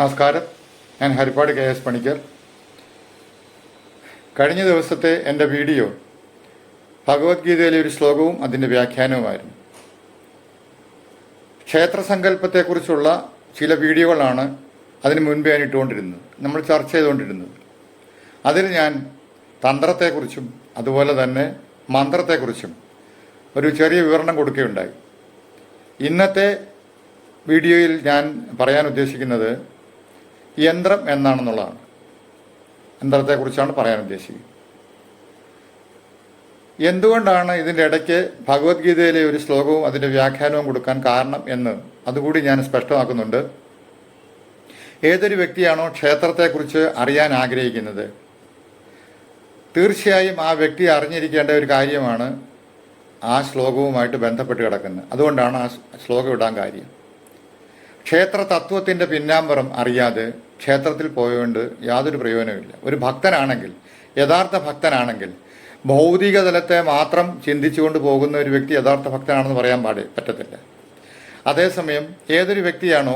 നമസ്കാരം. ഞാൻ Harippad K S Panicker. കഴിഞ്ഞ ദിവസത്തെ എന്റെ വീഡിയോ ഭഗവത്ഗീതയിലെ ഒരു ശ്ലോകവും അതിന്റെ വ്യാഖ്യാനവുമായിരുന്നു. ക്ഷേത്രസങ്കല്പത്തെക്കുറിച്ചുള്ള ചില വീഡിയോകളാണ് അതിന് മുൻപേ ഞാൻ ഇട്ടുകൊണ്ടിരുന്നത്. നമ്മൾ ചർച്ച ചെയ്തുകൊണ്ടിരുന്നത്. അതിൽ ഞാൻ തന്ത്രത്തെക്കുറിച്ചും അതുപോലെ തന്നെ മന്ത്രത്തെക്കുറിച്ചും ഒരു ചെറിയ വിവരണം കൊടുക്കുകയുണ്ടായി. ഇന്നത്തെ വീഡിയോയിൽ ഞാൻ പറയാൻ ഉദ്ദേശിക്കുന്നത് യന്ത്രം എന്നാണെന്നുള്ളതാണ്. യന്ത്രത്തെക്കുറിച്ചാണ് പറയാൻ ഉദ്ദേശിക്കുന്നത്. എന്തുകൊണ്ടാണ് ഇതിന്റെ ഇടയ്ക്ക് ഭഗവത്ഗീതയിലെ ഒരു ശ്ലോകവും അതിന്റെ വ്യാഖ്യാനവും കൊടുക്കാൻ കാരണം എന്ന് അതുകൂടി ഞാൻ സ്പഷ്ടമാക്കുന്നുണ്ട്. ഏതൊരു വ്യക്തിയാണോ ക്ഷേത്രത്തെക്കുറിച്ച് അറിയാൻ ആഗ്രഹിക്കുന്നത്? തീർച്ചയായും ആ വ്യക്തി അറിഞ്ഞിരിക്കേണ്ട ഒരു കാര്യമാണ് ആ ശ്ലോകവുമായിട്ട് ബന്ധപ്പെട്ട് കിടക്കുന്നത്. അതുകൊണ്ടാണ് ആ ശ്ലോകം ഇടാൻ കാര്യം. ക്ഷേത്ര തത്വത്തിന്റെ പിന്നാമ്പുറം അറിയാതെ ക്ഷേത്രത്തിൽ പോയതുകൊണ്ട് യാതൊരു പ്രയോജനമില്ല ഒരു ഭക്തനാണെങ്കിൽ യഥാർത്ഥ ഭക്തനാണെങ്കിൽ ഭൗതിക തലത്തെ മാത്രം ചിന്തിച്ചുകൊണ്ട് പോകുന്ന ഒരു വ്യക്തി യഥാർത്ഥ ഭക്തനാണെന്ന് പറയാൻ പാടി പറ്റത്തില്ല. അതേസമയം ഏതൊരു വ്യക്തിയാണോ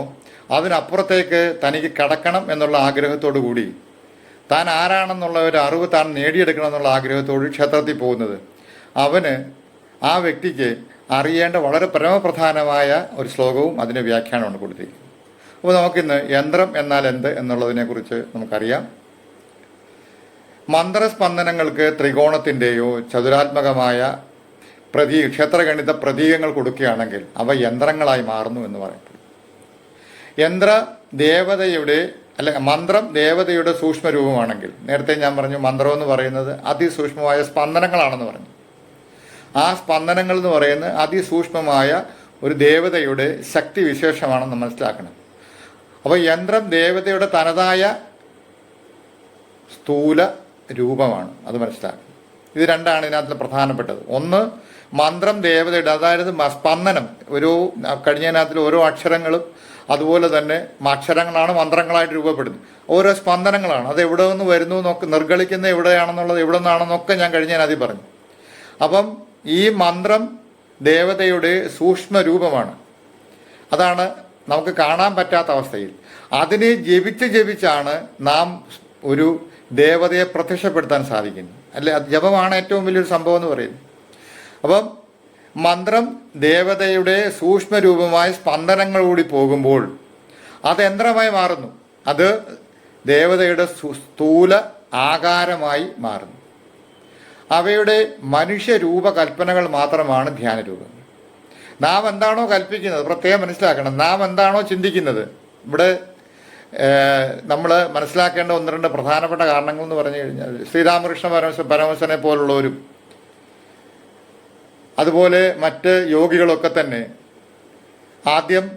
അതിനപ്പുറത്തേക്ക് തനിക്ക് കടക്കണം എന്നുള്ള ആഗ്രഹത്തോടു കൂടി താൻ ആരാണെന്നുള്ള ഒരു അറിവ് താൻ നേടിയെടുക്കണം എന്നുള്ള ആഗ്രഹത്തോട് ക്ഷേത്രത്തിൽ പോകുന്നത് അവന് ആ വ്യക്തിക്ക് അറിയേണ്ട വളരെ പരമപ്രധാനമായ ഒരു ശ്ലോകവും അതിന്റെ വ്യാഖ്യാനമാണ് കൊടുത്തിരിക്കുന്നത് അപ്പോൾ നമുക്കിന്ന് യന്ത്രം എന്നാൽ എന്ത് എന്നുള്ളതിനെക്കുറിച്ച് നമുക്കറിയാം. മന്ത്രസ്പന്ദനങ്ങൾക്ക് ത്രികോണത്തിന്റെയോ ചതുരാത്മകമായ പ്രതീ ക്ഷേത്രഗണിത പ്രതീകങ്ങൾ കൊടുക്കുകയാണെങ്കിൽ അവ യന്ത്രങ്ങളായി മാറുന്നു എന്ന് പറയപ്പെടും യന്ത്ര ദേവതയുടെ അല്ല മന്ത്രം ദേവതയുടെ സൂക്ഷ്മരൂപമാണെങ്കിൽ നേരത്തെ ഞാൻ പറഞ്ഞു മന്ത്രം എന്ന് പറയുന്നത് അതിസൂക്ഷ്മമായ സ്പന്ദനങ്ങളാണെന്ന് പറഞ്ഞു. ആ സ്പന്ദനങ്ങൾ എന്ന് പറയുന്നത് അതിസൂക്ഷ്മമായ ഒരു ദേവതയുടെ ശക്തി വിശേഷമാണെന്ന് മനസ്സിലാക്കണം. അപ്പോൾ യന്ത്രം ദേവതയുടെ തനതായ സ്ഥൂല രൂപമാണ് അത് മനസ്സിലാക്കണം. ഇത് രണ്ടാണ് ഇതിനകത്ത് പ്രധാനപ്പെട്ടത്. ഒന്ന് മന്ത്രം ദേവതയുടെ അതായത് സ്പന്ദനം. ഒരു കഴിഞ്ഞതിനകത്തിൽ ഓരോ അക്ഷരങ്ങളും അതുപോലെ തന്നെ അക്ഷരങ്ങളാണ് മന്ത്രങ്ങളായിട്ട് രൂപപ്പെടുന്നത്. ഓരോ സ്പന്ദനങ്ങളാണ്. അത് എവിടെ നിന്ന് വരുന്നു എന്നൊക്കെ നിർഗളിക്കുന്നത് എവിടെയാണെന്നുള്ളത് എവിടെ നിന്നാണെന്നൊക്കെ ഞാൻ കഴിഞ്ഞതിനകത്ത് പറഞ്ഞു. അപ്പം ഈ മന്ത്രം ദേവതയുടെ സൂക്ഷ്മ രൂപമാണ്. അതാണ് നമുക്ക് കാണാൻ പറ്റാത്ത അവസ്ഥയിൽ. അതിനെ ജപിച്ച് ജപിച്ചാണ് നാം ഒരു ദേവതയെ പ്രത്യക്ഷപ്പെടുത്താൻ സാധിക്കുന്നത്. അല്ലെ? ജപമാണ് ഏറ്റവും വലിയൊരു സംഭവം എന്ന് പറയുന്നത്. അപ്പം മന്ത്രം ദേവതയുടെ സൂക്ഷ്മ രൂപമായ സ്പന്ദനങ്ങളൂടി പോകുമ്പോൾ അത് യന്ത്രമായി മാറുന്നു. അത് ദേവതയുടെ സ്ഥൂല ആകാരമായി മാറുന്നു. അവയുടെ മനുഷ്യരൂപകൽപ്പനകൾ മാത്രമാണ് ധ്യാനരൂപം. നാം എന്താണോ കൽപ്പിക്കുന്നത് പ്രത്യേകം മനസ്സിലാക്കണം. നാം എന്താണോ ചിന്തിക്കുന്നത്. ഇവിടെ നമ്മൾ മനസ്സിലാക്കേണ്ട ഒന്ന് രണ്ട് പ്രധാനപ്പെട്ട കാരണങ്ങൾ എന്ന് പറഞ്ഞു കഴിഞ്ഞാൽ ശ്രീരാമകൃഷ്ണ പരമശ പരമശനെ പോലുള്ളവരും അതുപോലെ മറ്റ് യോഗികളൊക്കെ തന്നെ ആദ്യം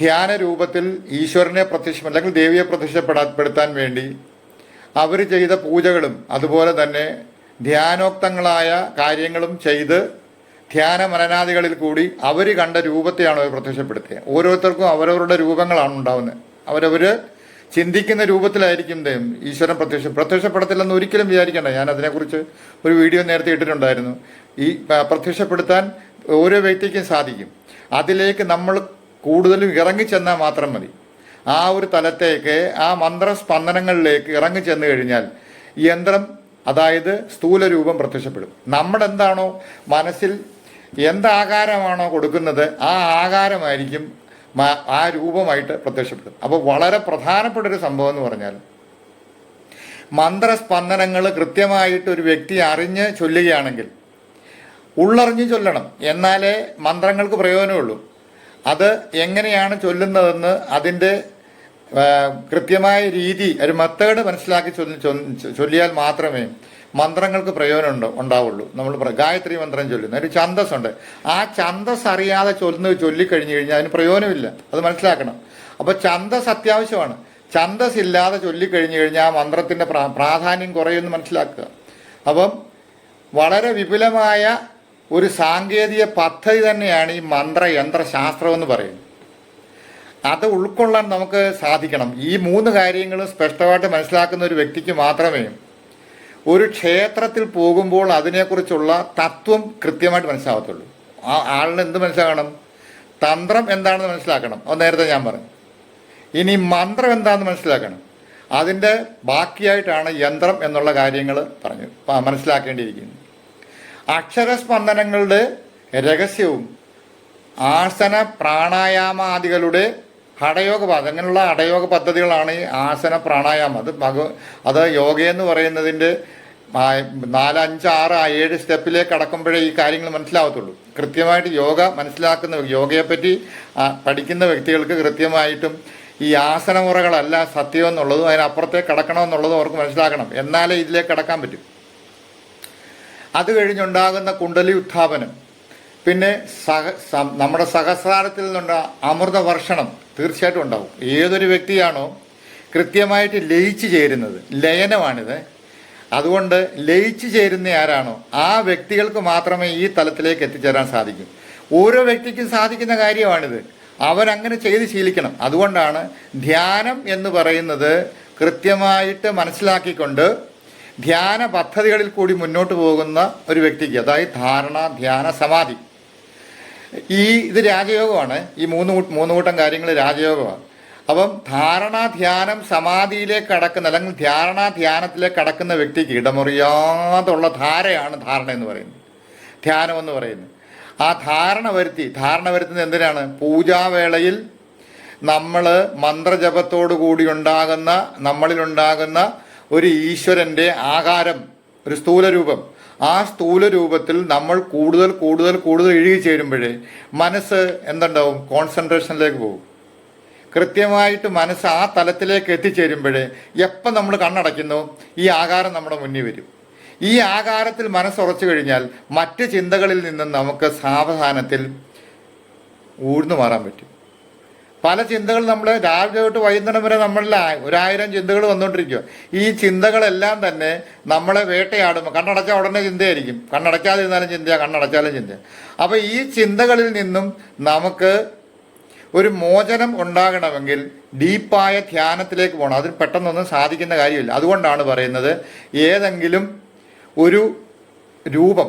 ധ്യാന രൂപത്തിൽ ഈശ്വരനെ പ്രത്യക്ഷം അല്ലെങ്കിൽ ദേവിയെ പ്രത്യക്ഷപ്പെടാപ്പെടുത്താൻ വേണ്ടി അവർ ചെയ്ത പൂജകളും അതുപോലെ തന്നെ ധ്യാനോക്തങ്ങളായ കാര്യങ്ങളും ചെയ്ത് ധ്യാന മനനാദികളിൽ കൂടി അവർ കണ്ട രൂപത്തെയാണ് അവർ പ്രത്യക്ഷപ്പെടുത്തിയത് ഓരോരുത്തർക്കും അവരവരുടെ രൂപങ്ങളാണ് ഉണ്ടാവുന്നത്. അവരവർ ചിന്തിക്കുന്ന രൂപത്തിലായിരിക്കും ഈശ്വരൻ പ്രത്യക്ഷ പ്രത്യക്ഷപ്പെടത്തില്ലെന്ന് ഒരിക്കലും വിചാരിക്കേണ്ട. ഞാൻ അതിനെക്കുറിച്ച് ഒരു വീഡിയോ നേരത്തെ ഇട്ടിട്ടുണ്ടായിരുന്നു. ഈ പ്രത്യക്ഷപ്പെടുത്താൻ ഓരോ വ്യക്തിക്കും സാധിക്കും. അതിലേക്ക് നമ്മൾ കൂടുതലും ഇറങ്ങിച്ചെന്നാൽ മാത്രം മതി. ആ ഒരു തലത്തേക്ക് ആ മന്ത്രസ്പന്ദനങ്ങളിലേക്ക് ഇറങ്ങിച്ചെന്ന് കഴിഞ്ഞാൽ യന്ത്രം അതായത് സ്ഥൂല രൂപം പ്രത്യക്ഷപ്പെടും. നമ്മുടെ എന്താണോ മനസ്സിൽ എന്താകാരമാണോ കൊടുക്കുന്നത് ആ ആകാരമായിരിക്കും ആ രൂപമായിട്ട് പ്രത്യക്ഷപ്പെടും. അപ്പോൾ വളരെ പ്രധാനപ്പെട്ട ഒരു സംഭവം എന്ന് പറഞ്ഞാൽ മന്ത്രസ്പന്ദനങ്ങൾ കൃത്യമായിട്ട് ഒരു വ്യക്തി അറിഞ്ഞ് ചൊല്ലുകയാണെങ്കിൽ ഉള്ളറിഞ്ഞ് ചൊല്ലണം. എന്നാലേ മന്ത്രങ്ങൾക്ക് പ്രയോജനമുള്ളൂ. അത് എങ്ങനെയാണ് ചൊല്ലുന്നതെന്ന് അതിന്റെ കൃത്യമായ രീതി ഒരു മെത്തേഡ് മനസ്സിലാക്കി ചൊല്ലി ചൊല്ലിയാൽ മാത്രമേ മന്ത്രങ്ങൾക്ക് പ്രയോജനം ഉണ്ടോ ഉണ്ടാവുള്ളൂ. നമ്മൾ ഗായത്രി മന്ത്രം ചൊല്ലുന്ന ഒരു ഛന്തസ് ഉണ്ട് ആ ഛന്തസ് അറിയാതെ ചൊല്ലുന്നത് ചൊല്ലിക്കഴിഞ്ഞു കഴിഞ്ഞാൽ അതിന് പ്രയോജനമില്ല. അത് മനസ്സിലാക്കണം. അപ്പോൾ ഛന്തസ് അത്യാവശ്യമാണ്. ഛന്തസ് ഇല്ലാതെ ചൊല്ലിക്കഴിഞ്ഞു കഴിഞ്ഞാൽ ആ മന്ത്രത്തിന്റെ പ്രാ പ്രാധാന്യം കുറയുമെന്ന് മനസ്സിലാക്കുക. അപ്പം വളരെ വിപുലമായ ഒരു സാങ്കേതിക പദ്ധതി തന്നെയാണ് ഈ മന്ത്രയന്ത്ര ശാസ്ത്രം എന്ന് പറയുന്നത്. അത് ഉൾക്കൊള്ളാൻ നമുക്ക് സാധിക്കണം. ഈ മൂന്ന് കാര്യങ്ങളും സ്പഷ്ടമായിട്ട് മനസ്സിലാക്കുന്ന ഒരു വ്യക്തിക്ക് മാത്രമേ ഒരു ക്ഷേത്രത്തിൽ പോകുമ്പോൾ അതിനെക്കുറിച്ചുള്ള തത്വം കൃത്യമായിട്ട് മനസ്സിലാവത്തുള്ളൂ. ആ ആളിന് എന്ത് മനസ്സിലാക്കണം തന്ത്രം എന്താണെന്ന് മനസ്സിലാക്കണം. അത് നേരത്തെ ഞാൻ പറഞ്ഞു. ഇനി മന്ത്രം എന്താണെന്ന് മനസ്സിലാക്കണം. അതിന്റെ ബാക്കിയായിട്ടാണ് യന്ത്രം എന്നുള്ള കാര്യങ്ങൾ പറഞ്ഞു മനസ്സിലാക്കേണ്ടിയിരിക്കുന്നത്. അക്ഷരസ്പന്ദനങ്ങളുടെ രഹസ്യവും ആസന പ്രാണായാമാദികളുടെ ഹടയോഗ പദ്ധതി അങ്ങനെയുള്ള അടയോഗ പദ്ധതികളാണ് ഈ ആസന പ്രാണായാമം. അത് ഭഗ അത് യോഗയെന്ന് പറയുന്നതിന്റെ നാല് അഞ്ച് ആറ് ഏഴ് സ്റ്റെപ്പിലേക്ക് കടക്കുമ്പോഴേ ഈ കാര്യങ്ങൾ മനസ്സിലാവത്തുള്ളൂ. കൃത്യമായിട്ട് യോഗ മനസ്സിലാക്കുന്ന യോഗയെപ്പറ്റി പഠിക്കുന്ന വ്യക്തികൾക്ക് കൃത്യമായിട്ടും ഈ ആസനമുറകളല്ല സത്യം എന്നുള്ളതും അതിനപ്പുറത്തേക്ക് കടക്കണമെന്നുള്ളതും അവർക്ക് മനസ്സിലാക്കണം. എന്നാലേ ഇതിലേക്ക് കടക്കാൻ പറ്റും. അത് കഴിഞ്ഞുണ്ടാകുന്ന കുണ്ടലി ഉത്ഥാപനം. പിന്നെ സഹ നമ്മുടെ സഹസ്രാരത്തിൽ നിന്നുള്ള അമൃത വർഷണം തീർച്ചയായിട്ടും ഉണ്ടാവും. ഏതൊരു വ്യക്തിയാണോ കൃത്യമായിട്ട് ലയിച്ചു ചേരുന്നത് ലയനമാണിത്. അതുകൊണ്ട് ലയിച്ചു ചേരുന്ന ആരാണോ ആ വ്യക്തികൾക്ക് മാത്രമേ ഈ തലത്തിലേക്ക് എത്തിച്ചേരാൻ സാധിക്കൂ. ഓരോ വ്യക്തിക്കും സാധിക്കുന്ന കാര്യമാണിത്. അവരങ്ങനെ ചെയ്ത് ശീലിക്കണം. അതുകൊണ്ടാണ് ധ്യാനം എന്ന് പറയുന്നത് കൃത്യമായിട്ട് മനസ്സിലാക്കിക്കൊണ്ട് ധ്യാന പദ്ധതികളിൽ കൂടി മുന്നോട്ട് പോകുന്ന ഒരു വ്യക്തിക്ക് അതായത് ധാരണ ധ്യാന സമാധി. ഈ ഇത് രാജയോഗമാണ്. ഈ മൂന്ന് മൂന്ന് കൂട്ടം കാര്യങ്ങൾ രാജയോഗമാണ്. അപ്പം ധാരണ ധ്യാനം സമാധിയിലേക്ക് കടക്കുന്ന അല്ലെങ്കിൽ ധാരണ ധ്യാനത്തിലേക്ക് കടക്കുന്ന വ്യക്തിക്ക് ഇടമുറിയാതുള്ള ധാരയാണ് ധാരണ എന്ന് പറയുന്നത്. ധ്യാനം എന്ന് പറയുന്നത്. ആ ധാരണ വരുത്തി ധാരണ വരുത്തുന്നത് എന്തിനാണ്? പൂജാവേളയിൽ നമ്മൾ മന്ത്രജപത്തോടു കൂടി ഉണ്ടാകുന്ന നമ്മളിലുണ്ടാകുന്ന ഒരു ഈശ്വരന്റെ ആകാരം ഒരു സ്ഥൂലരൂപം. ആ സ്ഥൂലരൂപത്തിൽ നമ്മൾ കൂടുതൽ കൂടുതൽ കൂടുതൽ ഇഴുകി ചേരുമ്പോഴേ മനസ്സ് എന്തുണ്ടാവും? കോൺസെൻട്രേഷനിലേക്ക് പോകും. കൃത്യമായിട്ട് മനസ്സ് ആ തലത്തിലേക്ക് എത്തിച്ചേരുമ്പോഴേ എപ്പം നമ്മൾ കണ്ണടയ്ക്കുന്നു? ഈ ആകാരം നമ്മുടെ മുന്നിൽ വരും. ഈ ആകാരത്തിൽ മനസ്സ് ഉറച്ചു കഴിഞ്ഞാൽ മറ്റ് ചിന്തകളിൽ നിന്നും നമുക്ക് സാവധാനത്തിൽ ഊഴ്ന്നു മാറാൻ പറ്റും. പല ചിന്തകൾ നമ്മൾ രാവിലെ തൊട്ട് വൈകുന്നേരം വരെ നമ്മളിൽ ഒരായിരം ചിന്തകൾ വന്നുകൊണ്ടിരിക്കുക ഈ ചിന്തകളെല്ലാം തന്നെ നമ്മളെ വേട്ടയാടുമ്പോൾ കണ്ണടച്ചാൽ ഉടനെ ചിന്തയായിരിക്കും. കണ്ണടയ്ക്കാതിരുന്നാലും ചിന്തയാണ് കണ്ണടച്ചാലും ചിന്ത അപ്പോൾ ഈ ചിന്തകളിൽ നിന്നും നമുക്ക് ഒരു മോചനം ഉണ്ടാകണമെങ്കിൽ ഡീപ്പായ ധ്യാനത്തിലേക്ക് പോകണം അതിന് പെട്ടെന്നൊന്നും സാധിക്കുന്ന കാര്യമില്ല. അതുകൊണ്ടാണ് പറയുന്നത് ഏതെങ്കിലും ഒരു രൂപം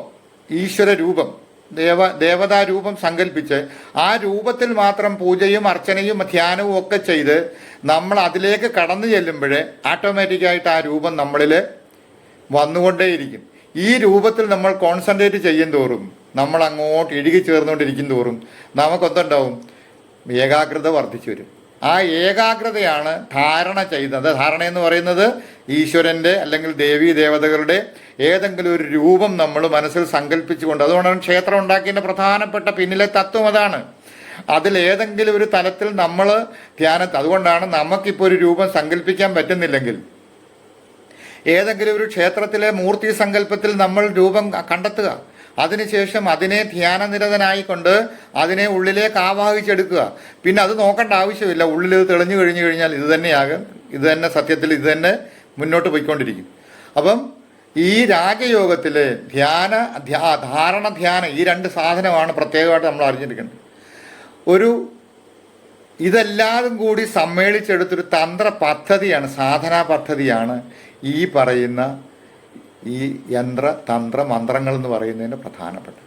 ഈശ്വര രൂപം ദേവ ദേവതാരൂപം സങ്കല്പിച്ച് ആ രൂപത്തിൽ മാത്രം പൂജയും അർച്ചനയും ധ്യാനവും ഒക്കെ ചെയ്ത് നമ്മൾ അതിലേക്ക് കടന്നു ചെല്ലുമ്പോൾ ആട്ടോമാറ്റിക്കായിട്ട് ആ രൂപം നമ്മളിൽ വന്നുകൊണ്ടേയിരിക്കും. ഈ രൂപത്തിൽ നമ്മൾ കോൺസെൻട്രേറ്റ് ചെയ്യും തോറും നമ്മൾ അങ്ങോട്ട് ഇഴുകി ചേർന്നുകൊണ്ടിരിക്കും തോറും നമുക്കൊന്നുണ്ടാവും ഏകാഗ്രത വർദ്ധിച്ചു വരും. ആ ഏകാഗ്രതയാണ് ധാരണ ചെയ്യുന്നത് ധാരണ എന്ന് പറയുന്നത് ഈശ്വരന്റെ അല്ലെങ്കിൽ ദേവീ ദേവതകളുടെ ഏതെങ്കിലും ഒരു രൂപം നമ്മൾ മനസ്സിൽ സങ്കല്പിച്ചുകൊണ്ട് അതുകൊണ്ടാണ് ക്ഷേത്രം ഉണ്ടാക്കിയതിന്റെ പ്രധാനപ്പെട്ട പിന്നിലെ തത്വം അതാണ്. അതിലേതെങ്കിലും ഒരു തലത്തിൽ നമ്മൾ ധ്യാനത്ത് അതുകൊണ്ടാണ് നമുക്കിപ്പോൾ ഒരു രൂപം സങ്കല്പിക്കാൻ പറ്റുന്നില്ലെങ്കിൽ. ഏതെങ്കിലും ഒരു ക്ഷേത്രത്തിലെ മൂർത്തി സങ്കല്പത്തിൽ നമ്മൾ രൂപം കണ്ടെത്തുക. അതിനുശേഷം അതിനെ ധ്യാനനിരതനായിക്കൊണ്ട് അതിനെ ഉള്ളിലേക്ക് ആവാഹിച്ചെടുക്കുക. പിന്നെ അത് നോക്കേണ്ട ആവശ്യമില്ല. ഉള്ളിൽ തെളിഞ്ഞു കഴിഞ്ഞു കഴിഞ്ഞാൽ ഇത് തന്നെയാകും. ഇത് തന്നെ സത്യത്തിൽ ഇത് തന്നെ മുന്നോട്ട് പോയിക്കൊണ്ടിരിക്കും. അപ്പം ഈ രാജയോഗത്തിൽ ധ്യാന ധ്യാ ധാരണ ധ്യാനം ഈ രണ്ട് സാധനമാണ് പ്രത്യേകമായിട്ട് നമ്മൾ അറിഞ്ഞിരിക്കുന്നത് ഒരു ഇതെല്ലാതും കൂടി സമ്മേളിച്ചെടുത്തൊരു തന്ത്ര പദ്ധതിയാണ് സാധനാ പദ്ധതിയാണ് ഈ പറയുന്ന ഈ യന്ത്ര തന്ത്ര മന്ത്രങ്ങൾ എന്ന് പറയുന്നതിന് പ്രധാനപ്പെട്ട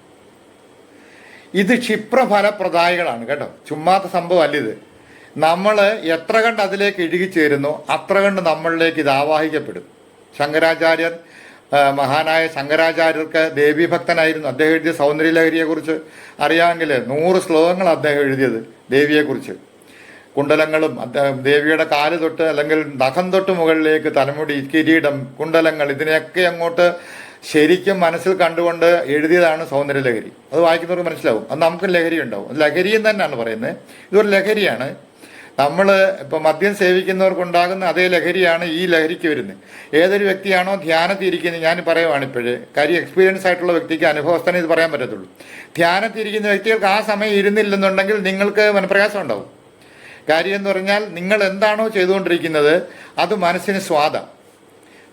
ഇത് ക്ഷിപ്രഫലപ്രദായികളാണ് കേട്ടോ. ചുമ്മാത്ത സംഭവം അല്ല ഇത്. നമ്മൾ എത്ര കണ്ട് അതിലേക്ക് ഇഴുകിച്ചേരുന്നു അത്ര കണ്ട് നമ്മളിലേക്ക് ഇത് ആവാഹിക്കപ്പെടും. ശങ്കരാചാര്യർ മഹാനായ ശങ്കരാചാര്യർക്ക് ദേവീഭക്തനായിരുന്നു. അദ്ദേഹം എഴുതിയ സൗന്ദര്യലഹരിയെക്കുറിച്ച് അറിയാമെങ്കിൽ നൂറ് ശ്ലോകങ്ങൾ അദ്ദേഹം എഴുതിയത് ദേവിയെക്കുറിച്ച്. കുണ്ടലങ്ങളും ദേവിയുടെ കാൽ തൊട്ട് അല്ലെങ്കിൽ നഖം തൊട്ട് മുകളിലേക്ക് തലമുടി കിരീടം കുണ്ടലങ്ങൾ ഇതിനെയൊക്കെ അങ്ങോട്ട് ശരിക്കും മനസ്സിൽ കണ്ടുകൊണ്ട് എഴുതിയതാണ് സൗന്ദര്യലഹരി. അത് വായിക്കുന്നവർക്ക് മനസ്സിലാവും. അത് നമുക്ക് ലഹരി ഉണ്ടാവും ലഹരി ലഹരിയും തന്നെയാണ് പറയുന്നത്. ഇതൊരു ലഹരിയാണ്. നമ്മൾ ഇപ്പോൾ മദ്യം സേവിക്കുന്നവർക്കുണ്ടാകുന്ന അതേ ലഹരിയാണ് ഈ ലഹരിക്ക് വരുന്നത്. ഏതൊരു വ്യക്തിയാണോ ധ്യാനത്തിരിക്കുന്നത് ഞാൻ പറയുവാണ് ഇപ്പോഴേ കാര്യം എക്സ്പീരിയൻസ് ആയിട്ടുള്ള വ്യക്തിക്ക് അനുഭവസ്ഥനെ ഇത് പറയാൻ പറ്റത്തുള്ളൂ. ധ്യാനത്തിരിക്കുന്ന വ്യക്തികൾക്ക് ആ സമയം ഇരുന്നില്ലെന്നുണ്ടെങ്കിൽ നിങ്ങൾക്ക് മനപ്രയാസം ഉണ്ടാവും. കാര്യം എന്ന് പറഞ്ഞാൽ നിങ്ങൾ എന്താണോ ചെയ്തുകൊണ്ടിരിക്കുന്നത് അത് മനസ്സിന് സ്വാദ.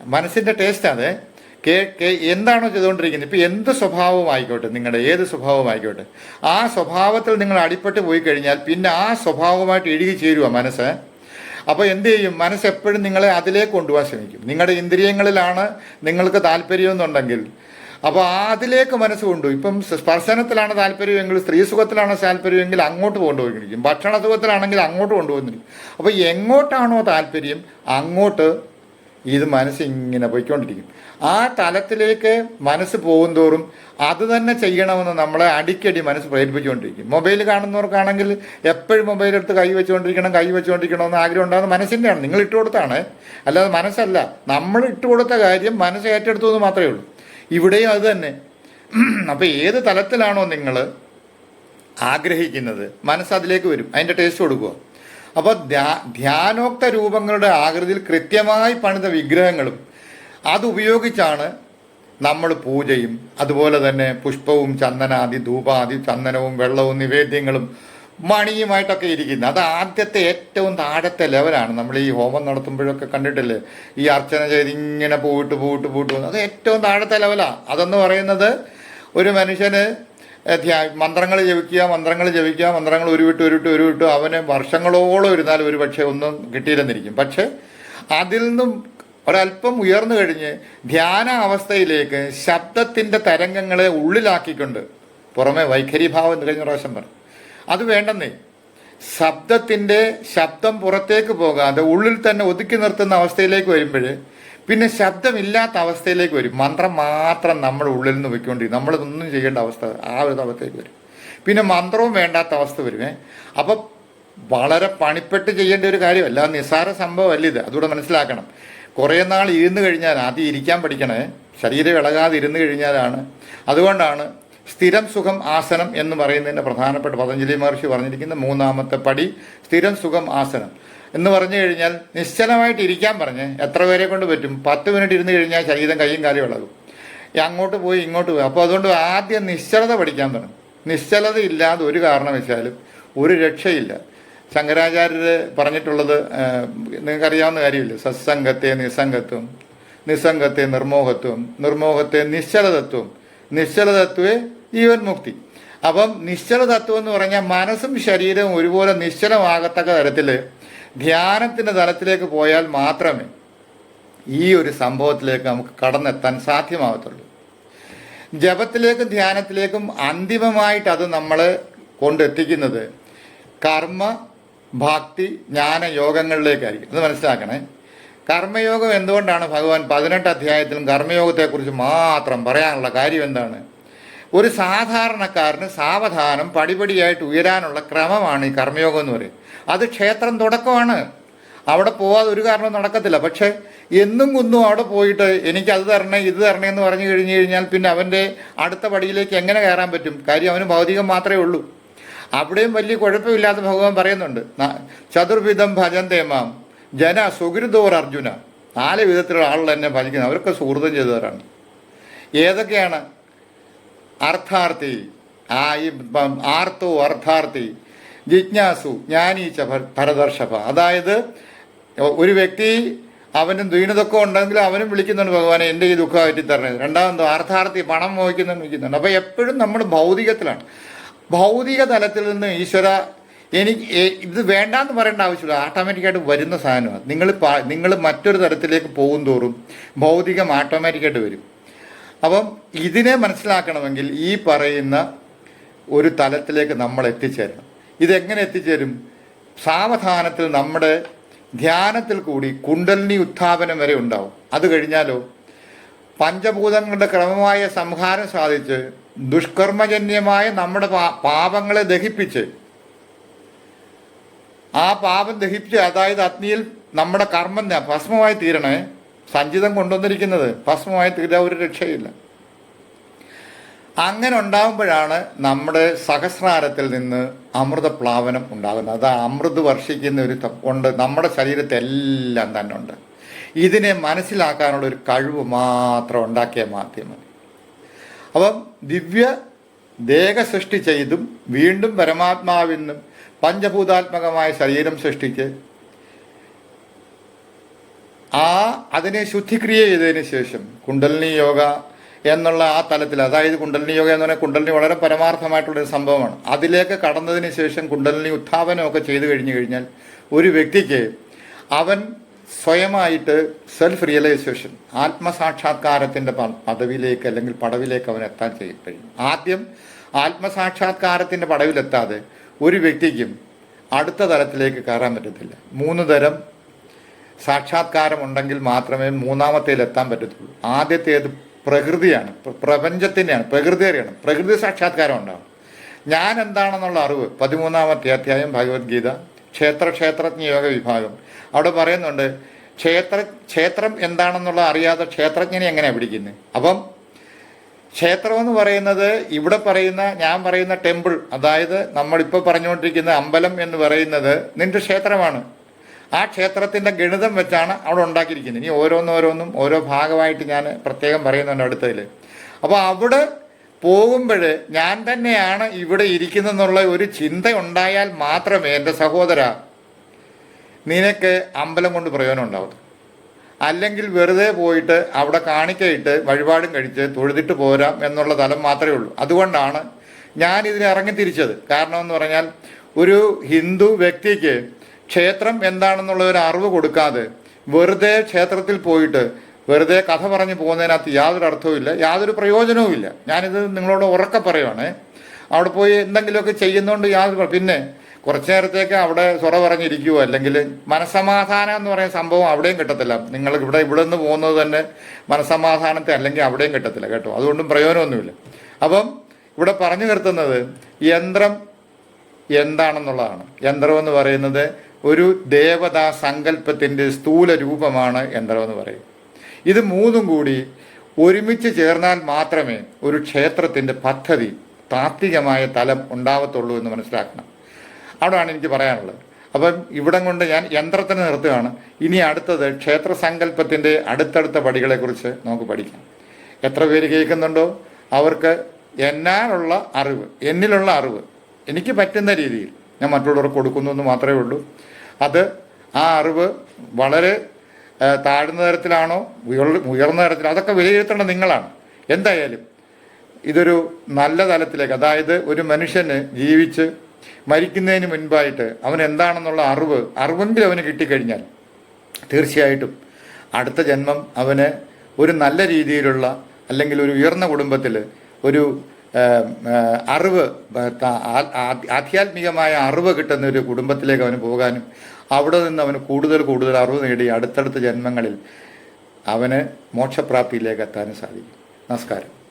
മനസ്സിന്റെ ടേസ്റ്റ് അത് കേ കെ എന്താണോ ചെയ്തുകൊണ്ടിരിക്കുന്നത്? ഇപ്പം എന്ത് സ്വഭാവമായിക്കോട്ടെ നിങ്ങളുടെ ഏത് സ്വഭാവമായിക്കോട്ടെ ആ സ്വഭാവത്തിൽ നിങ്ങൾ അടിപ്പെട്ട് പോയി കഴിഞ്ഞാൽ പിന്നെ ആ സ്വഭാവമായിട്ട് ഇഴുകി ചേരുക മനസ്സ്. അപ്പോൾ എന്ത് ചെയ്യും? മനസ്സ് എപ്പോഴും നിങ്ങളെ അതിലേക്ക് കൊണ്ടുപോകാൻ ശ്രമിക്കും. നിങ്ങളുടെ ഇന്ദ്രിയങ്ങളിലാണ് നിങ്ങൾക്ക് താല്പര്യമെന്നുണ്ടെങ്കിൽ. അപ്പോൾ അതിലേക്ക് മനസ്സ് കൊണ്ടുപോകും. ഇപ്പം സ്പർശനത്തിലാണ് താല്പര്യമെങ്കിൽ സ്ത്രീ സുഖത്തിലാണ് താല്പര്യമെങ്കിൽ അങ്ങോട്ട് കൊണ്ടുപോയിരിക്കും ഭക്ഷണ സുഖത്തിലാണെങ്കിൽ അങ്ങോട്ട് കൊണ്ടുപോകുന്നിരിക്കും അപ്പോൾ എങ്ങോട്ടാണോ താല്പര്യം അങ്ങോട്ട് ഇത് മനസ്സ് ഇങ്ങനെ പോയിക്കൊണ്ടിരിക്കും. ആ തലത്തിലേക്ക് മനസ്സ് പോകുന്തോറും അത് തന്നെ ചെയ്യണമെന്ന് നമ്മളെ അടിക്കടി മനസ്സ് പ്രേരിപ്പിച്ചുകൊണ്ടിരിക്കും. മൊബൈൽ കാണുന്നവർക്കാണെങ്കിൽ എപ്പോഴും മൊബൈൽ എടുത്ത് കൈ വെച്ചുകൊണ്ടിരിക്കണം കൈ വെച്ചുകൊണ്ടിരിക്കണം വെച്ചുകൊണ്ടിരിക്കണമെന്ന് ആഗ്രഹം ഉണ്ടാകുന്ന മനസ്സിന്റെയാണ് നിങ്ങൾ ഇട്ട് കൊടുത്താണ്. അല്ലാതെ മനസ്സല്ല. നമ്മൾ ഇട്ട് കൊടുത്ത കാര്യം മനസ്സ് ഏറ്റെടുത്തു എന്ന് മാത്രമേ ഉള്ളൂ. ഇവിടെയും അത് തന്നെ. അപ്പോൾ ഏത് തലത്തിലാണോ നിങ്ങൾ ആഗ്രഹിക്കുന്നത് മനസ്സ് അതിലേക്ക് വരും. അതിന്റെ ടേസ്റ്റ് കൊടുക്കുക. അപ്പോൾ ധ്യാനോക്ത രൂപങ്ങളുടെ ആകൃതിയിൽ കൃത്യമായി പണിത വിഗ്രഹങ്ങളും അതുപയോഗിച്ചാണ് നമ്മൾ പൂജയും അതുപോലെ തന്നെ പുഷ്പവും ചന്ദനാദി ധൂപാദി ചന്ദനവും വെള്ളവും നിവേദ്യങ്ങളും മണിയുമായിട്ടൊക്കെ ഇരിക്കുന്നത്. അത് ആദ്യത്തെ ഏറ്റവും താഴത്തെ ലെവലാണ്. നമ്മൾ ഈ ഹോമം നടത്തുമ്പോഴൊക്കെ കണ്ടിട്ടില്ലേ? ഈ അർച്ചന ചെയ്ത് ഇങ്ങനെ പോയിട്ട് പോയിട്ട് പോകുന്നത്. അത് ഏറ്റവും താഴത്തെ ലെവലാണ് അതെന്ന് പറയുന്നത് ഒരു മനുഷ്യന് മന്ത്രങ്ങൾ ജപിക്കുക മന്ത്രങ്ങൾ ജപിക്കുക മന്ത്രങ്ങൾ ഉരുവിട്ട് ഉരുവിട്ട് ഉരുവിട്ട് അവന് വർഷങ്ങളോളം ഇരുന്നാൽ ഒരു പക്ഷേ ഒന്നും കിട്ടിയില്ലെന്നിരിക്കും. പക്ഷേ അതിൽ നിന്നും ഒരല്പം ഉയർന്നു കഴിഞ്ഞ് ധ്യാന അവസ്ഥയിലേക്ക് ശബ്ദത്തിന്റെ തരംഗങ്ങളെ ഉള്ളിലാക്കിക്കൊണ്ട് പുറമെ വൈഖരീഭാവം എന്ന് കഴിഞ്ഞ പ്രാവശ്യം പറഞ്ഞു. അത് വേണ്ടെന്നേ. ശബ്ദത്തിന്റെ ശബ്ദം പുറത്തേക്ക് പോകാതെ ഉള്ളിൽ തന്നെ ഒതുക്കി നിർത്തുന്ന അവസ്ഥയിലേക്ക് വരുമ്പോൾ പിന്നെ ശബ്ദമില്ലാത്ത അവസ്ഥയിലേക്ക് വരും. മന്ത്രം മാത്രം നമ്മുടെ ഉള്ളിൽ നിന്ന് വെക്കൊണ്ടിരിക്കും നമ്മളിതൊന്നും ചെയ്യേണ്ട അവസ്ഥ ആ ഒരു അവസ്ഥയിലേക്ക് വരും. പിന്നെ മന്ത്രവും വേണ്ടാത്ത അവസ്ഥ വരുമേ. അപ്പം വളരെ പണിപ്പെട്ട് ചെയ്യേണ്ട ഒരു കാര്യമല്ല. നിസ്സാര സംഭവമല്ല ഇത്. അതുകൂടെ മനസ്സിലാക്കണം. കുറേ നാൾ ഇരുന്ന് കഴിഞ്ഞാൽ ആദ്യം ഇരിക്കാൻ പഠിക്കണേ. ശരീരം ഇളകാതെ ഇരുന്ന് കഴിഞ്ഞാലാണ്. അതുകൊണ്ടാണ് സ്ഥിരം സുഖം ആസനം എന്ന് പറയുന്നതിന്റെ പ്രധാനപ്പെട്ട പതഞ്ജലി മഹർഷി പറഞ്ഞിരിക്കുന്ന മൂന്നാമത്തെ പടി സ്ഥിരം സുഖം ആസനം. എന്ന് പറഞ്ഞു കഴിഞ്ഞാൽ നിശ്ചലമായിട്ട് ഇരിക്കാൻ പറഞ്ഞ് എത്ര പേരെ കൊണ്ട് പറ്റും? പത്ത് മിനിറ്റ് ഇരുന്ന് കഴിഞ്ഞാൽ ശരീരം കയ്യും കാലും ഇളകും. അങ്ങോട്ട് പോയി ഇങ്ങോട്ട് പോയി. അപ്പോൾ അതുകൊണ്ട് ആദ്യം നിശ്ചലത പഠിക്കാൻ തുടങ്ങും. നിശ്ചലത ഇല്ലാതെ ഒരു കാരണവശാലും ഒരു രക്ഷയില്ല. ശങ്കരാചാര്യർ പറഞ്ഞിട്ടുള്ളത് നിങ്ങൾക്കറിയാവുന്ന കാര്യമില്ല? സത്സംഗത്തെ നിസ്സംഗത്വം നിസ്സംഗത്തെ നിർമോഹത്വം നിർമോഹത്തെ നിശ്ചലതത്വം. നിശ്ചലതത്വേ ജീവൻ മുക്തി. അപ്പം നിശ്ചലതത്വം എന്ന് പറഞ്ഞാൽ മനസ്സും ശരീരവും ഒരുപോലെ നിശ്ചലമാകത്തക്ക തരത്തിൽ ധ്യാനത്തിന്റെ തലത്തിലേക്ക് പോയാൽ മാത്രമേ ഈ ഒരു സംഭവത്തിലേക്ക് നമുക്ക് കടന്നെത്താൻ സാധ്യമാവത്തുള്ളൂ. ജപത്തിലേക്കും ധ്യാനത്തിലേക്കും അന്തിമമായിട്ട് അത് നമ്മൾ കൊണ്ടെത്തിക്കുന്നത് കർമ്മ ഭക്തി ജ്ഞാന യോഗങ്ങളിലേക്കായിരിക്കും അത് മനസ്സിലാക്കണേ? കർമ്മയോഗം എന്തുകൊണ്ടാണ് ഭഗവാൻ പതിനെട്ട് അധ്യായത്തിലും കർമ്മയോഗത്തെക്കുറിച്ച് മാത്രം പറയാനുള്ള കാര്യം എന്താണ്? ഒരു സാധാരണക്കാരന് സാവധാനം പടിപടിയായിട്ട് ഉയരാനുള്ള ക്രമമാണ് ഈ കർമ്മയോഗം എന്ന് പറയും അത് ക്ഷേത്രം തുടക്കമാണ്. അവിടെ പോവാതെ ഒരു കാരണവും നടക്കത്തില്ല. പക്ഷേ എന്നും കുന്നും അവിടെ പോയിട്ട് എനിക്ക് അത് തരണേ ഇത് തരണേ എന്ന് പറഞ്ഞു കഴിഞ്ഞു കഴിഞ്ഞാൽ പിന്നെ അവന്റെ അടുത്ത പടിയിലേക്ക് എങ്ങനെ കയറാൻ പറ്റും? കാര്യം അവന് ഭൗതികം മാത്രമേ ഉള്ളൂ. അവിടെയും വലിയ കുഴപ്പമില്ലാത്ത ഭഗവാൻ പറയുന്നുണ്ട്. ചതുർവിധം ഭജന്തേമാം ജന സുഹൃതോർ അർജുന. നാല് വിധത്തിലുള്ള ആളുകൾ എന്നെ ഭജിക്കുന്നത് അവരൊക്കെ സുഹൃതം ചെയ്തവരാണ്. ഏതൊക്കെയാണ്? അർത്ഥാർത്ഥി. ആ ഈ ആർത്തു അർത്ഥാർത്ഥി. ജിജ്ഞാസു ജ്ഞാനീച്ച ഭരദർഷഭ അതായത് ഒരു വ്യക്തി അവനും ദീനതൊക്കെ ഉണ്ടെങ്കിൽ അവനും വിളിക്കുന്നുണ്ട് ഭഗവാനെ എന്റെ ഈ ദുഃഖം പറ്റിത്തരണേ തരണേ രണ്ടാമതോ അർത്ഥാർത്ഥി പണം മോഹിക്കുന്നുണ്ട് വിളിക്കുന്നുണ്ട്. അപ്പോൾ എപ്പോഴും നമ്മൾ ഭൗതികത്തിലാണ്. ഭൗതിക തലത്തിൽ നിന്ന് ഈശ്വര എനിക്ക് ഇത് വേണ്ടാന്ന് പറയേണ്ട ആവശ്യമില്ല. ഓട്ടോമാറ്റിക്കായിട്ട് വരുന്ന സാധനമാണ്. നിങ്ങൾ നിങ്ങൾ മറ്റൊരു തരത്തിലേക്ക് പോകും തോറും ഭൗതികം ഓട്ടോമാറ്റിക്കായിട്ട് വരും. അപ്പം ഇതിനെ മനസ്സിലാക്കണമെങ്കിൽ ഈ പറയുന്ന ഒരു തലത്തിലേക്ക് നമ്മൾ എത്തിച്ചേരണം. ഇതെങ്ങനെ എത്തിച്ചേരും? സാവധാനത്തിൽ നമ്മുടെ ധ്യാനത്തിൽ കൂടി കുണ്ടലിനി ഉത്ഥാപനം വരെ ഉണ്ടാവും. അത് കഴിഞ്ഞാലോ? പഞ്ചഭൂതങ്ങളുടെ ക്രമമായ സംഹാരം സാധിച്ച് ദുഷ്കർമ്മജന്യമായ നമ്മുടെ പാപങ്ങളെ ദഹിപ്പിച്ച് ആ പാപം ദഹിപ്പിച്ച് അതായത് അഗ്നിയിൽ നമ്മുടെ കർമ്മം ഭസ്മമായി തീരണേ സഞ്ചിതം കൊണ്ടുവന്നിരിക്കുന്നത്. ഭസ്മമായി തീരാൻ ഒരു രക്ഷയില്ല. അങ്ങനെ ഉണ്ടാകുമ്പോഴാണ് നമ്മുടെ സഹസ്രാരത്തിൽ നിന്ന് അമൃത പ്ലാവനം ഉണ്ടാകുന്നത്. അത് അമൃത് വർഷിക്കുന്ന ഒരു ഉണ്ട്. നമ്മുടെ ശരീരത്തെല്ലാം തന്നെ ഉണ്ട്. ഇതിനെ മനസ്സിലാക്കാനുള്ള ഒരു കഴിവ് മാത്രം ഉണ്ടാക്കിയ മാധ്യമം അപ്പം ദിവ്യ ദേഹ സൃഷ്ടി ചെയ്തും വീണ്ടും പരമാത്മാവിൽ നിന്നും പഞ്ചഭൂതാത്മകമായ ശരീരം സൃഷ്ടിച്ച് ആ അതിനെ ശുദ്ധിക്രിയ ചെയ്തതിന് ശേഷം കുണ്ടലിനി യോഗ എന്നുള്ള ആ തലത്തിൽ അതായത് കുണ്ടലിനി യോഗ എന്ന് പറഞ്ഞാൽ കുണ്ടലിനി വളരെ പരമാർത്ഥമായിട്ടുള്ളൊരു സംഭവമാണ്. അതിലേക്ക് കടന്നതിന് ശേഷം കുണ്ടലിനി ഉത്ഥാപനമൊക്കെ ചെയ്തു കഴിഞ്ഞു കഴിഞ്ഞാൽ ഒരു വ്യക്തിക്ക് അവൻ സ്വയമായിട്ട് സെൽഫ് റിയലൈസേഷൻ ആത്മസാക്ഷാത്കാരത്തിന്റെ പദവിയിലേക്ക് അല്ലെങ്കിൽ പടവിലേക്ക് അവൻ എത്താൻ ചെയ്യും. കഴിയും. ആദ്യം ആത്മസാക്ഷാത്കാരത്തിന്റെ പടവിലെത്താതെ ഒരു വ്യക്തിക്കും അടുത്ത തലത്തിലേക്ക് കയറാൻ പറ്റത്തില്ല. മൂന്ന് തരം സാക്ഷാത്കാരം ഉണ്ടെങ്കിൽ മാത്രമേ മൂന്നാമത്തേൽ എത്താൻ പറ്റത്തുള്ളൂ. ആദ്യത്തേത് പ്രകൃതിയാണ്. പ്ര- പ്രപഞ്ചത്തിന്റെയാണ്. പ്രകൃതി അറിയണം. പ്രകൃതി സാക്ഷാത്കാരം ഉണ്ടാവും ഞാൻ എന്താണെന്നുള്ള അറിവ്. പതിമൂന്നാമത്തെ അധ്യായം ഭഗവത്ഗീത ക്ഷേത്ര ക്ഷേത്രജ്ഞ യോഗ വിഭാഗം. അവിടെ പറയുന്നുണ്ട് ക്ഷേത്ര ക്ഷേത്രം എന്താണെന്നുള്ള അറിയാതെ ക്ഷേത്രജ്ഞനെ എങ്ങനെയാണ് പിടിക്കുന്നത്? അപ്പം ക്ഷേത്രം എന്ന് പറയുന്നത് ഇവിടെ പറയുന്ന ഞാൻ പറയുന്ന ടെമ്പിൾ അതായത് നമ്മളിപ്പോൾ പറഞ്ഞുകൊണ്ടിരിക്കുന്ന അമ്പലം എന്ന് പറയുന്നത് നിന്റെ ക്ഷേത്രമാണ്. ആ ക്ഷേത്രത്തിന്റെ ഗണിതം വെച്ചാണ് അവിടെ ഉണ്ടാക്കിയിരിക്കുന്നത്. ഇനി ഓരോന്നോരോന്നും ഓരോ ഭാഗമായിട്ട് ഞാൻ പ്രത്യേകം പറയുന്നുണ്ട് അടുത്തതിൽ. അപ്പോൾ അവിടെ പോകുമ്പോൾ ഞാൻ തന്നെയാണ് ഇവിടെ ഇരിക്കുന്നെന്നുള്ള ഒരു ചിന്ത ഉണ്ടായാൽ മാത്രമേ എന്റെ സഹോദര നിനക്ക് അമ്പലം കൊണ്ട് പ്രയോജനം ഉണ്ടാവത്തുള്ളൂ. അല്ലെങ്കിൽ വെറുതെ പോയിട്ട് അവിടെ കാണിക്കയിട്ട് വഴിപാടും കഴിച്ച് തൊഴുതിട്ട് പോരാം എന്നുള്ള തലം മാത്രമേ ഉള്ളൂ. അതുകൊണ്ടാണ് ഞാൻ ഇതിന് ഇറങ്ങി തിരിച്ചത് കാരണം എന്ന് പറഞ്ഞാൽ ഒരു ഹിന്ദു വ്യക്തിക്ക് ക്ഷേത്രം എന്താണെന്നുള്ള ഒരു അറിവ് കൊടുക്കാതെ വെറുതെ ക്ഷേത്രത്തിൽ പോയിട്ട് വെറുതെ കഥ പറഞ്ഞു പോകുന്നതിനകത്ത് യാതൊരു അർത്ഥവുമില്ല യാതൊരു പ്രയോജനവുമില്ല ഞാനിത് നിങ്ങളോട് ഉറക്കെ പറയുവാണേ. അവിടെ പോയി എന്തെങ്കിലുമൊക്കെ ചെയ്യുന്നതുകൊണ്ട് യാതൊരു പിന്നെ കുറച്ചു നേരത്തേക്ക് അവിടെ സ്വറ പറഞ്ഞിരിക്കുവോ? അല്ലെങ്കിൽ മനസമാധാനം എന്ന് പറയുന്ന സംഭവം അവിടെയും കിട്ടത്തില്ല. നിങ്ങൾ ഇവിടെ ഇവിടെ നിന്ന് പോകുന്നത് തന്നെ മനസമാധാനത്തെ അല്ലെങ്കിൽ അവിടെയും കിട്ടത്തില്ല കേട്ടോ. അതുകൊണ്ടും പ്രയോജനമൊന്നുമില്ല. അപ്പം ഇവിടെ പറഞ്ഞു നിർത്തുന്നത് യന്ത്രം എന്താണെന്നുള്ളതാണ്. യന്ത്രം എന്ന് പറയുന്നത് ഒരു ദേവതാ സങ്കല്പത്തിന്റെ സ്ഥൂല രൂപമാണ് യന്ത്രം എന്ന് പറയുന്നത് ഇത് മൂന്നും കൂടി ഒരുമിച്ച് ചേർന്നാൽ മാത്രമേ ഒരു ക്ഷേത്രത്തിന്റെ പദ്ധതി താത്വികമായ തലം ഉണ്ടാവത്തുള്ളൂ എന്ന് മനസ്സിലാക്കണം. അവിടെയാണ് എനിക്ക് പറയാനുള്ളത്. അപ്പം ഇവിടം കൊണ്ട് ഞാൻ യന്ത്രത്തിന് നിർത്തുകയാണ്. ഇനി അടുത്തത് ക്ഷേത്ര സങ്കല്പത്തിന്റെ അടുത്തടുത്ത പടികളെക്കുറിച്ച് നമുക്ക് പഠിക്കാം. എത്ര പേര് കേൾക്കുന്നുണ്ടോ? അവർക്ക് എന്നാലുള്ള അറിവ് എന്നിലുള്ള അറിവ് എനിക്ക് പറ്റുന്ന രീതിയിൽ ഞാൻ മറ്റുള്ളവർക്ക് കൊടുക്കുന്നു എന്ന് മാത്രമേ ഉള്ളൂ. അത് ആ അറിവ് വളരെ താഴ്ന്ന തരത്തിലാണോ ഉയർന്ന തരത്തിൽ അതൊക്കെ വിലയിരുത്തേണ്ടത് നിങ്ങളാണ്. എന്തായാലും ഇതൊരു നല്ല തലത്തിലേക്ക് അതായത് ഒരു മനുഷ്യന് ജീവിച്ച് മരിക്കുന്നതിന് മുൻപായിട്ട് അവൻ എന്താണെന്നുള്ള അറിവ് അറിവെങ്കിലും അവന് കിട്ടിക്കഴിഞ്ഞാൽ തീർച്ചയായിട്ടും അടുത്ത ജന്മം അവന് ഒരു നല്ല രീതിയിലുള്ള അല്ലെങ്കിൽ ഒരു ഉയർന്ന കുടുംബത്തിൽ ഒരു അറിവ് ആധ്യാത്മികമായ അറിവ് കിട്ടുന്ന ഒരു കുടുംബത്തിലേക്ക് അവന് പോകാനും അവിടെ നിന്ന് അവന് കൂടുതൽ കൂടുതൽ അറിവ് നേടി അടുത്തടുത്ത ജന്മങ്ങളിൽ അവന് മോക്ഷപ്രാപ്തിയിലേക്ക് എത്താനും സാധിക്കും. നമസ്കാരം.